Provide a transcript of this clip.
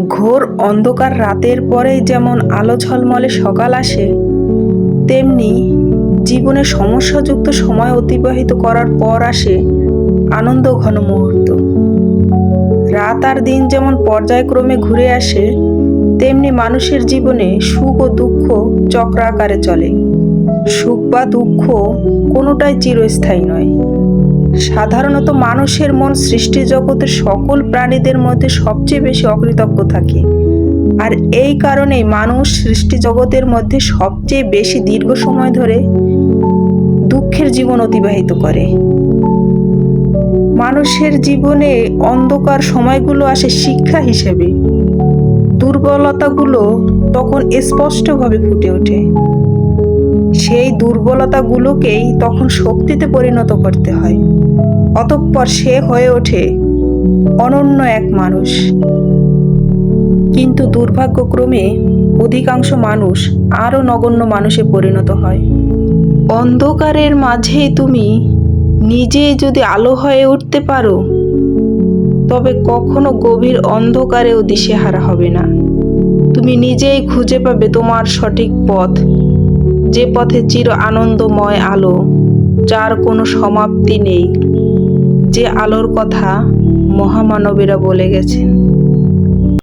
ঘোর অন্ধকার রাতের পরেই যেমন আলো ঝলমলে সকাল আসে, তেমনি জীবনে সমস্যাযুক্ত সময় অতিবাহিত করার পর আসে আনন্দ ঘন মুহূর্ত। রাত আর দিন যেমন পর্যায়ক্রমে ঘুরে আসে, তেমনি মানুষের জীবনে সুখ ও দুঃখ চক্রাকারে চলে। সুখ বা দুঃখ কোনোটাই চিরস্থায়ী নয়। সাধারণত মানুষের মন সৃষ্টি জগতের সকল প্রাণীদের মধ্যে সবচেয়ে বেশি অকৃতজ্ঞ থাকে। আর এই কারণেই মানুষ সৃষ্টি জগতের মধ্যে সবচেয়ে বেশি দীর্ঘ সময় ধরে দুঃখের জীবন অতিবাহিত করে। মানুষের জীবনে অন্ধকার সময়গুলো আসে শিক্ষা হিসেবে। দুর্বলতাগুলো তখন স্পষ্টভাবে ফুটে ওঠে। সেই দুর্বলতাগুলোকেই তখন শক্তিতে পরিণত করতে হয়। অতঃপর সে হয়ে ওঠে অনন্য এক মানুষ। কিন্তু দুর্ভাগ্যক্রমে অধিকাংশ মানুষ আরও নগণ্য মানুষে পরিণত হয়। অন্ধকারের মাঝেই তুমি নিজেই যদি আলো হয়ে উঠতে পারো, তবে কখনো গভীর অন্ধকারেও দিশেহারা হবে না। তুমি নিজেই খুঁজে পাবে তোমার সঠিক পথ। যে পথে চির আনন্দময় আলো, যার কোনো সমাপ্তি নেই। যে আলোর কথা মহামানবেরা বলে গেছেন।